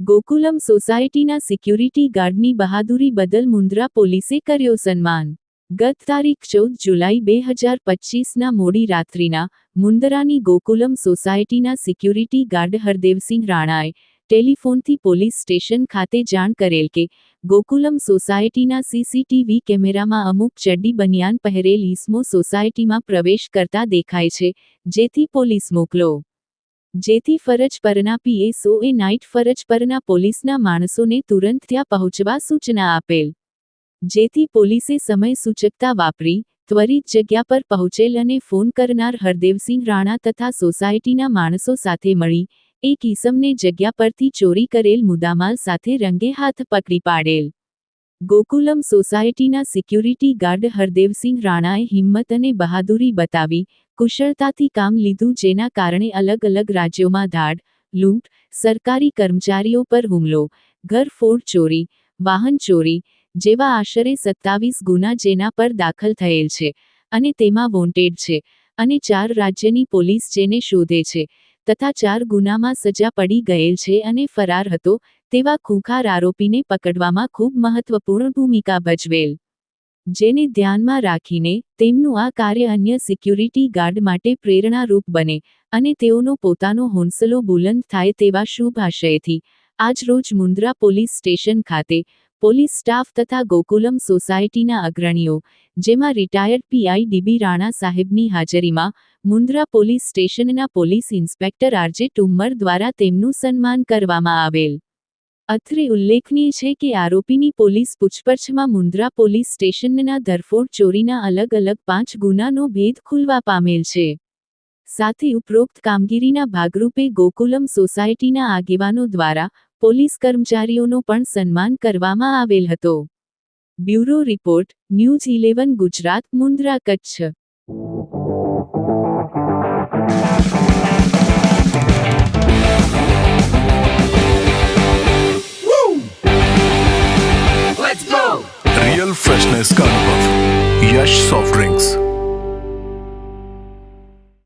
ગોકુલમ સોસાયટીના સિક્યુરિટી ગાર્ડની બહાદુરી બદલ મુન્દ્રા પોલીસે કર્યો સન્માન. ગત તારીખ ચૌદ જુલાઈ બે હજાર પચીસના મોડી રાત્રિના મુન્દ્રાની ગોકુલમ સોસાયટીના સિક્યુરિટી ગાર્ડ હરદેવસિંહ રાણાએ ટેલિફોનથી પોલીસ સ્ટેશન ખાતે જાણ કરેલ કે ગોકુલમ સોસાયટીના સીસીટીવી કેમેરામાં અમુક ચડ્ડી બનિયાન પહેરેલ ઈસમો સોસાયટીમાં પ્રવેશ કરતા દેખાય છે, જેથી પોલીસ મોકલો. જેથી ફરજ પરના પીએસઓએ નાઇટ ફરજ પરના પોલીસના માણસોને તુરંત ત્યાં પહોંચવા સૂચના આપેલ. જેથી પોલીસે સમય સૂચકતા વાપરી, ત્વરિત જગ્યા પર પહોંચેલ અને ફોન કરનાર હરદેવસિંહ રાણા તથા સોસાયટીના માણસો સાથે મળી એક ઈસમને જગ્યા પરથી ચોરી કરેલ મુદ્દામાલ સાથે રંગે હાથ પકડી પાડેલ. ગોકુલમ સોસાયટીના સિક્યુરિટી ગાર્ડ હરદેવસિંહ રાણાએ હિંમત અને બહાદુરી બતાવી, કુશળતાથી કામ લીધું જેના કારણે અલગ અલગ રાજ્યોમાં ધાડ, લૂંટ, સરકારી કર્મચારીઓ પર હુમલો ઘરફોડ ચોરી, વાહન ચોરી, જેવા આશરે સત્તાવીસ ગુના જેના પર દાખલ થયેલ છે અને તેમાં વોન્ટેડ છે અને ચાર રાજ્યની પોલીસ જેને શોધે છે. તથા ચાર ગુનામાં સજા પડી ગયેલ છે અને ફરાર હતો, તેવા ખૂંખાર આરોપીને પકડવામાં ખૂબ મહત્વપૂર્ણ ભૂમિકા ભજવેલ. જેને ધ્યાનમાં રાખીને તેમનું આ કાર્ય અન્ય સિક્યુરિટી ગાર્ડ માટે પ્રેરણારૂપ બને અને તેઓનો પોતાનો હોંસલો બુલંદ થાય તેવા શુભ આશયથી, આજરોજ મુન્દ્રા પોલીસ સ્ટેશન ખાતે પોલીસ સ્ટાફ તથા ગોકુલમ સોસાયટીના અગ્રણીઓ, જેમાં રિટાયર્ડ પીઆઈ ડીબી રાણા સાહેબની હાજરીમાં મુન્દ્રા પોલીસ સ્ટેશનના પોલીસ ઇન્સ્પેક્ટર આરજે ટુમ્મર દ્વારા તેમનું સન્માન કરવામાં આવેલ. અત્રે ઉલ્લેખનીય છે કે આરોપીની પોલીસ પૂછપરછમાં મુન્દ્રા પોલીસ સ્ટેશનના ધરફોડ ચોરીના અલગ અલગ પાંચ ગુનાનો ભેદ ખુલવા પામેલ છે. સાથે ઉપરોક્ત કામગીરીના ભાગરૂપે ગોકુલમ સોસાયટીના આગેવાનો દ્વારા પોલીસ કર્મચારીઓનો પણ સન્માન કરવામાં આવેલ હતો. Bureau report, news eleven Gujarat Mundra Kutch. Skarbov, Yash Soft Drinks.